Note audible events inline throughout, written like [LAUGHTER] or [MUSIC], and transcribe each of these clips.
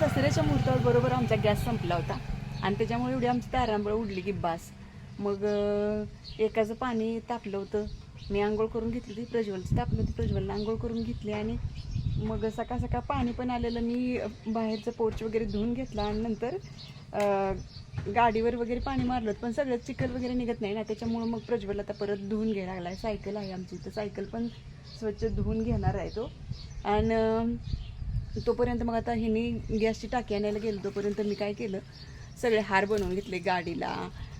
दसऱ्याच्या मुहूर्तावर बरोबर आमचा गॅस संपला होता. आणि त्याच्यामुळे एवढी आमची तारांबळ उडली की बास. मग एकाचं पाणी तापलं होतं. मी आंघोळ करून घेतली होती. प्रज्वलचं तापलं होती. प्रज्वलला आंघोळ करून घेतली आणि मग सकाळ सकाळ पाणी पण आलेलं. मी बाहेरचं पोर्च वगैरे धुवून घेतला आणि नंतर गाडीवर वगैरे पाणी मारलं पण सगळं चिखल वगैरे निघत नाही ना. त्याच्यामुळं मग प्रज्वल आता परत धुवून घ्यायला लागला आहे सायकल आहे आमची. तर सायकल पण स्वच्छ धुवून घेणार आहे तो. आणि तोपर्यंत मग आता हिने गॅसची टाकी आणायला गेलो तोपर्यंत मी काय केलं? सगळे हार बनवून घेतले गाडीला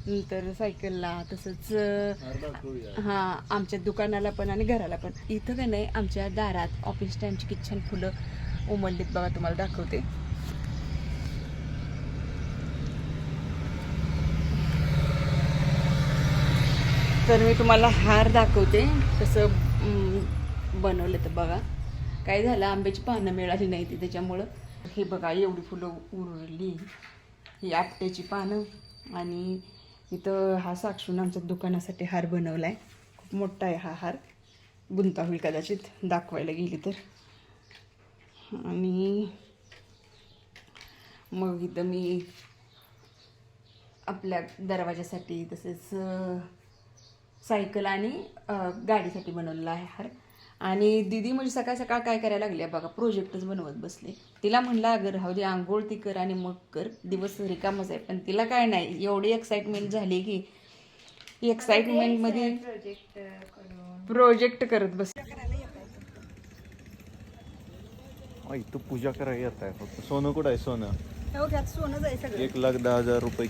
नंतर सायकलला तसंच हां आमच्या दुकानाला पण आणि घराला पण. इथं का नाही आमच्या दारात ऑफिस टाईमची किती छान फुलं उमललीत बघा तुम्हाला दाखवते. तर मी तुम्हाला हार दाखवते. अं, बनवलं तर बघा. काय झालं? आंब्याची पानं मिळाली नाही ती त्याच्यामुळं. हे बघा एवढी फुलं उरली. ही आपट्याची पानं. आणि इथं हा साक्षून आमच्या दुकानासाठी हार बनवला आहे खूप मोठा आहे हा हार. गुंता होईल कदाचित दाखवायला गेली तर. आणि मग इथं मी आपल्या दरवाजासाठी तसेच सायकल आणि गाडीसाठी बनवलेला आहे हार. आणि दिदी म्हणजे सकाळ सकाळ काय करायला लागली आहे बघा प्रोजेक्टच बनवत बसले. तिला म्हणलं अगं राहू दे आंघोळ ती कर आणि मग कर. दिवस रिकामच आहे. पण तिला काय नाही एवढी एक्साइटमेंट झाली की एक्साइटमेंटमध्ये प्रोजेक्ट करत बस तू पूजा करायला येत आहे फक्त. सोनं कुठं आहे? सोनं. त्यात सोनं एक लाख दहा हजार रुपये.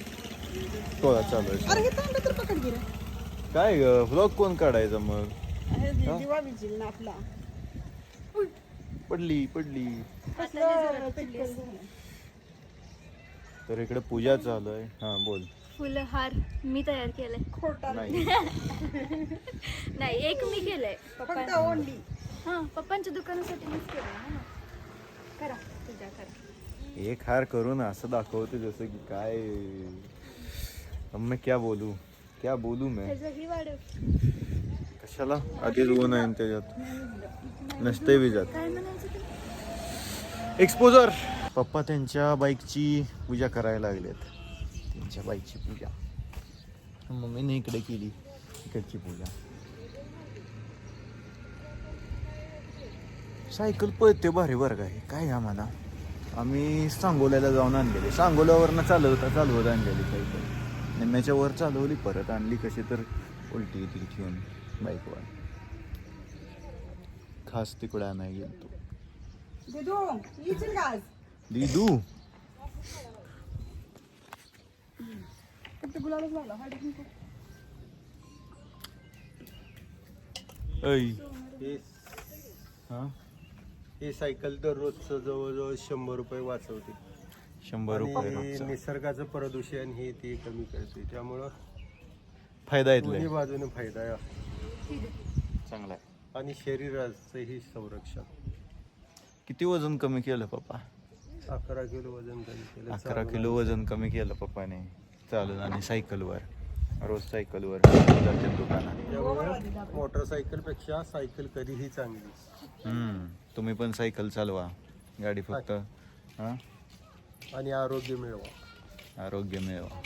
तोळा चालू आहे. अरे हे तांबे तर पकड गेलं काय ग? व्लॉग कोण काढायचा मग? दिवा विजील ना आपला. पडली पडली. तर इकडे पूजा चालू आहे हा बोल. फुलहार मी तयार केलाय. खोटा नाही. [LAUGHS] नाही एक मी केलंय. फक्त ओंडी हा पप्पांच्या दुकानासाठी मीच केलंय हा ना. करा पूजा करा. एक हार करून असं दाखवते जसं की काय. अब मैं क्या बोलू? क्या बोलू मैं? कशाला आधीच ऊन आहे न त्याच्यात नसते विजात जात. एक्सपोजर पप्पा त्यांच्या बाईकची पूजा करायला लागलेत. त्यांच्या बाईकची पूजा. मम्मीने इकडे केली इकडची पूजा. सायकल पळते भारी बरं आहे काय आम्हाला? आम्ही सांगोल्याला जाऊन आणलेले. सांगोल्यावरनं चालवता चालवत आणलेली सायकल. निम्म्याच्या वर चालवली परत आणली कशी तर उलटी ती ठेवून बाईकवर खास तिकडे आणाय गेलो दिदू. ऐ. हे हा? सायकल दररोजचं जवळजवळ शंभर रुपये वाचवते. शंभर रुपये आणि रोजचा. निसर्गाचं प्रदूषण हे ते कमी करते. त्यामुळं फायदा दोन्ही येतलाय बाजूने फायदा आहे. चांगला आहे. आणि शरीराचंही संरक्षण. किती वजन कमी केलं पप्पा? अकरा किलो वजन कमी केलं. अकरा किलो वजन कमी केलं पप्पाने. चालून आणि सायकलवर. रोज सायकलवर. दुकानात. त्यामुळं मोटरसायकलपेक्षा सायकल कधीही चांगली. हम्म तुम्ही पण सायकल चालवा. गाडी फक्त हा. आणि आरोग्य मिळवा. आरोग्य मिळवा.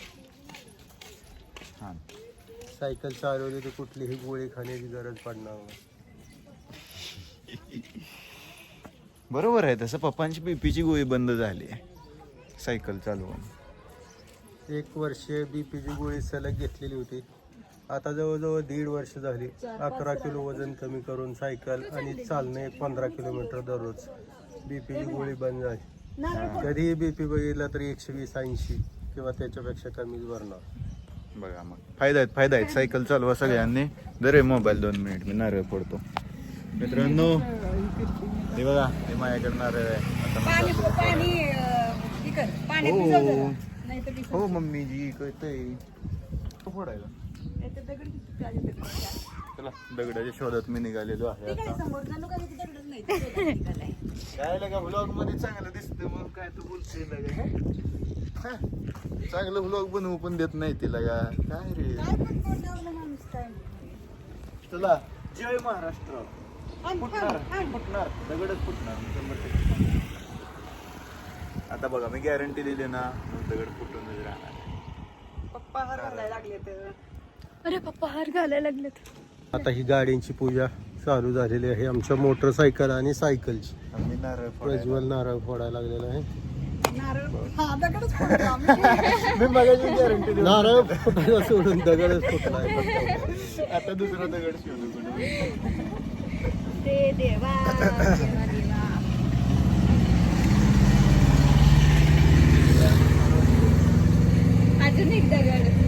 हा सायकल चालवली तर कुठलीही गोळी खाण्याची गरज पडणार नाही. बरोबर आहे तसं पप्पांची बीपीची गोळी बंद झाली आहे सायकल चालवून. एक वर्ष बीपीची गोळी सलग घेतलेली होती. आता जवळजवळ दीड वर्ष झाली अकरा किलो वजन कमी करून सायकल आणि चालणे पंधरा किलोमीटर दररोज बीपीची गोळी बंद झाली. कधीही बीपी बघितला तरी एकशे वीस ऐंशी किंवा त्याच्यापेक्षा कमीच भरणार. बघा मग. फायदा आहेत फायदा आहेत. सायकल चालवा सगळ्यांनी. दर मोबाईल दोन मिनिट मी नारळ फोडतो. मित्रांनो हे बघा हे माझ्याकडे नारळ आहे. आता हे. हो. मम्मी जी कळतंय तो फोडायला. चला दगडाच्या शोधात मी निघालेलो आहे आता. काय लगा व्लॉगमध्ये चांगलं दिसतं मग. काय तू बोलते लगा? चांगलं व्लॉग बनवू पण देत नाही तिला का काय रे? चला. जय महाराष्ट्र. फुटणार दगडच फुटणार. शंभर टक्के. आता बघा मी गॅरंटी दिली ना दगड फुटूनच राहणार पप्पा हार घालायला लागले अरे पप्पा हार घालायला लागलेत आता ही गाड्यांची पूजा चालू झालेली आहे. आमच्या मोटरसायकल आणि सायकलची आम्ही नारळ फोडायला- प्रज्वल नारळ फोडायला लागलेला आहे. मी मगाशी गॅरंटी दिली नारळ फुटायला सोडून दगडच फक्त. आता दुसरा दगड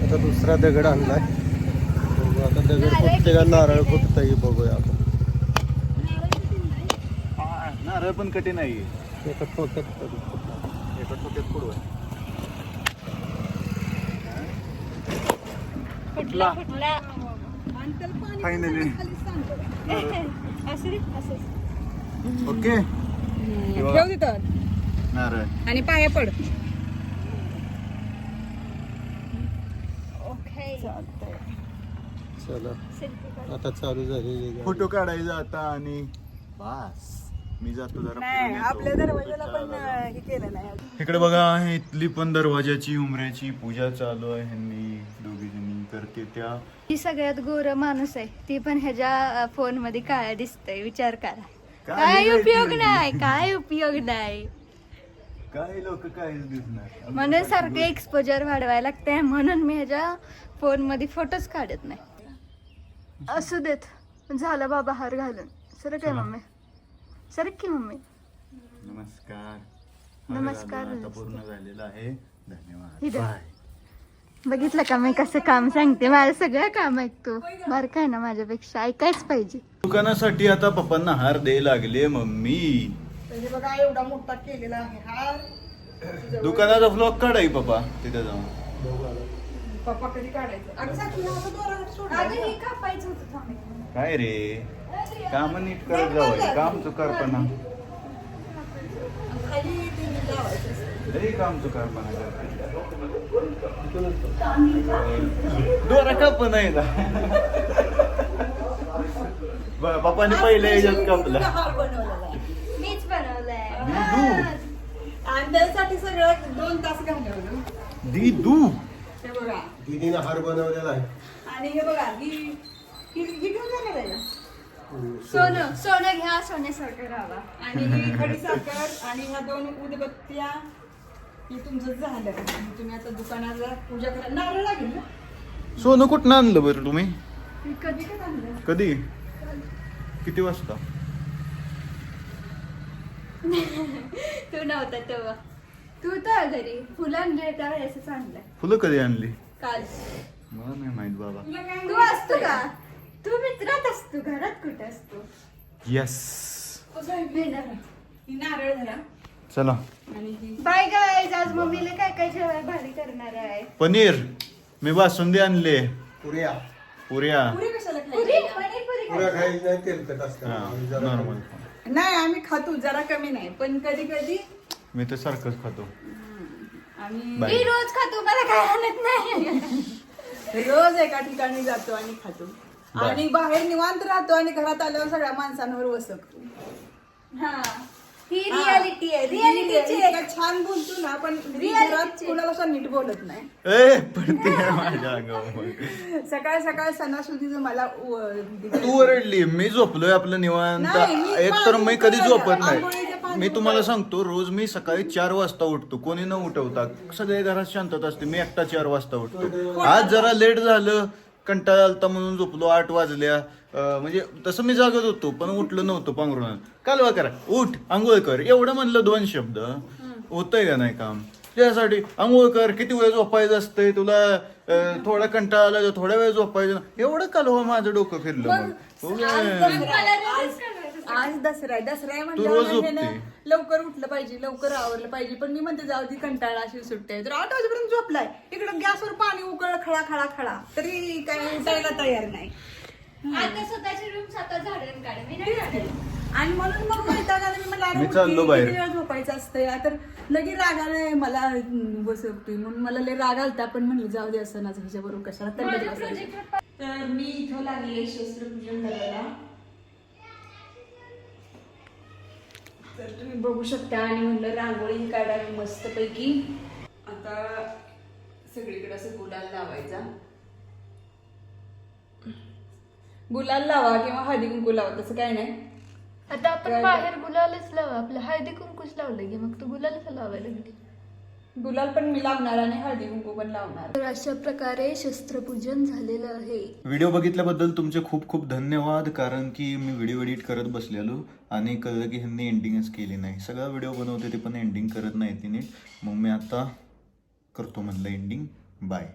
आता दुसरा दगड आणलाय. बघू आता दगड फुटते का नारळ फुटतंय बघूया आपण. नारळ पण कठीण आहे. एका फुटला. फुटला. पाणी फायनली [LAUGHS] ओके. ठेव तिथं. नारळ. आणि पाया पड. ओके चला. आता चालू गाडी. फोटो काढायचा आता आणि बस. मी जातो जरा हे इकडे बघा इथली पण दरवाजाची उमऱ्याची पूजा चालू आहे ह्यांनी. दोघी जणी करते त्या. ही सगळ्यात गोर माणूस आहे. ती पण ह्याच्या फोनमध्ये काळ्या दिसतंय. विचार करा. काय काय उपयोग नाही. काय उपयोग नाही. काही लोक काहीच दिसणार. म्हणून सारखं एक्सपोजर वाढवायला लागतंय. म्हणून मी ह्याच्या फोनमध्ये फोटोच काढत नाही. असू देत. झालं बाबा हार घालून. सर काय. मम्मी? सर की मम्मी. नमस्कार. नमस्कार. आता पूर्ण झालेला आहे. धन्यवाद. बाय बघितलं का मी कसं काम सांगते? माझं सगळं काम ऐकतो. बरं काय ना माझ्यापेक्षा? ऐकायच पाहिजे. दुकानासाठी आता पप्पांना हार द्यायला लागले मम्मी. बघा एवढा मोठा केलेला आहे हार. दुकानाचा फ्लॉग काढाय पप्पा तिथे जाऊन. पप्पा कधी काढायचं? अगं साक्षी असं दोरा सोडलं. कापायचं होतं थांब. काय रे? काम नीट करत जावं काम चुकारपणा. लई काम चुकारपणा करते. दोरा काप नाही ना ब- पप्पाने पहिले याच्यात कापला. आहे. मीच बनवलंय. त्यासाठी सगळं दोन तास घालवलं दिदू हे बघा. दीदीनं हार बनवलेला आहे. आणि हे बघा ही ही ही घेऊन जाणार आहे? ना सोनं सोनं. घ्या सोन्यासारखं राहा आणि ही खडी साखर आणि ह्या दोन उदबत्त्या हे तुमचं झालं. तुम्ही आता दुकानाला पूजा करा नारळ लागेल ना? सोनं कुठनं आणलं बरं तुम्ही? हे कधी काय आणलं? कधी? किती वाजता? तू नव्हता तेव्हा. तू तर घरी. फुलं आणले त्यावेळेस आणलंय. फुलं कधी आणली? काल. मला नाही माहीत बाबा. तू असतो का? तू मित्रात असतो घरात कुठे असतो? येस ही नारळ धरा. चला. आणि ही बाय गाईज आज मम्मीला काय काय जेवाय भारी करणार आहे? पनीर. मी बासुंदी आणले. पुऱ्या. पुऱ्या. पुरी कशाला पुरी खायची पनीर पुरी पुऱ्या खायची. नाही तेलकट असतं आम्ही जरा नॉर्मल नाही आम्ही खातो जरा कमी नाही पण कधी कधी मी तर सारखंच खातो. आम्ही बाय. मी रोज खातो मला काय आणत नाही. [LAUGHS] रोज एका ठिकाणी जातो आणि खातो. आणि बाहेर निवांत राहतो आणि घरात आल्यावर सगळ्या माणसांवर वसकतो. हा. ही रियालिटी आहे. रियालिटीची इतकं छान बोलतो ना पण घरात. कोणाला असं नीट बोलत नाही. ए पण ते माझ्या अंगावर. सकाळ सकाळ सणासुदीचं मला. तू ओरडली मी झोपलोय आपलं निवांत. एक तर मी कधी झोपत नाही. मी तुम्हाला सांगतो रोज मी सकाळी चार वाजता उठतो. कोणी न उठवता. सगळे घरात शांतता असते. मी एकटा चार वाजता उठतो. आज जरा लेट झालं. कंटाळा आलता म्हणून झोपलो आठ वाजल्या. अं, म्हणजे तसं मी जागत होतो पण उठलो नव्हतो पांघरुणात कालवा करा. उठ आंघोळ कर. एवढं म्हणलं दोन शब्द. होतंय का नाही काम? त्यासाठी आंघोळ कर. किती वेळ झोपायचं असतंय तुला? अं, थोडा कंटाळा आला थोड्या वेळ झोपायचं. एवढं कालवा माझं डोकं फिरलं मग. आज [LAUGHS] दसरा आहे. दसरा आहे रोज म्हणल्यावर ह्यानं झोपते. लवकर उठलं पाहिजे लवकर आवरलं पाहिजे. पण मी म्हणते जाऊ ती कंटाळा अशी सुट्टी तर आठ वाजेपर्यंत झोपलाय. इकडं गॅसवर पाणी उकळ खळा खळा खळा. तरी काय उठायला तयार नाही. आता स्वतःची रूम स्वतः झाडून काढ मी नाही झाडेल आणि म्हणून मग मी मला मी चाललो बाहेर. झोपायचं असतंय? तर लगे राग आलाय मला अं, बसवतोय म्हणून मला लय राग आलता पण म्हणलं जाऊ दे असं ना ह्याच्याबरोबर कशाला तंडत बसायचं. तर मी इथं लागली शस्त्रपूजन करायला. तर तुम्ही बघू शकता आणि म्हणलं रांगोळी काढावी मस्तपैकी. आता सगळीकडे असं गुलाल लावायचा. गुलाल लावा किंवा हळदी कुंकू लावा तसं काय नाही. आता आपण बाहेर गुलालच लावा आपलं हळदी कुंकूच लावलं की मग तू गुलालच लावायला लागली. गुलाल पण मी लावणार आणि हळदी कुंकू पण लावणार. तर अशा प्रकारे शस्त्रपूजन झालेलं आहे. व्हिडिओ बघितल्याबद्दल तुमचे खूप खूप धन्यवाद कारण की मी व्हिडिओ एडिट करत बसलेलो आणि कळलं की ह्यांनी एंडिंगच केली नाही. सगळा व्हिडिओ बनवते ते पण एंडिंग करत नाही ती नीट. मग मी आता करतो म्हणलं एंडिंग बाय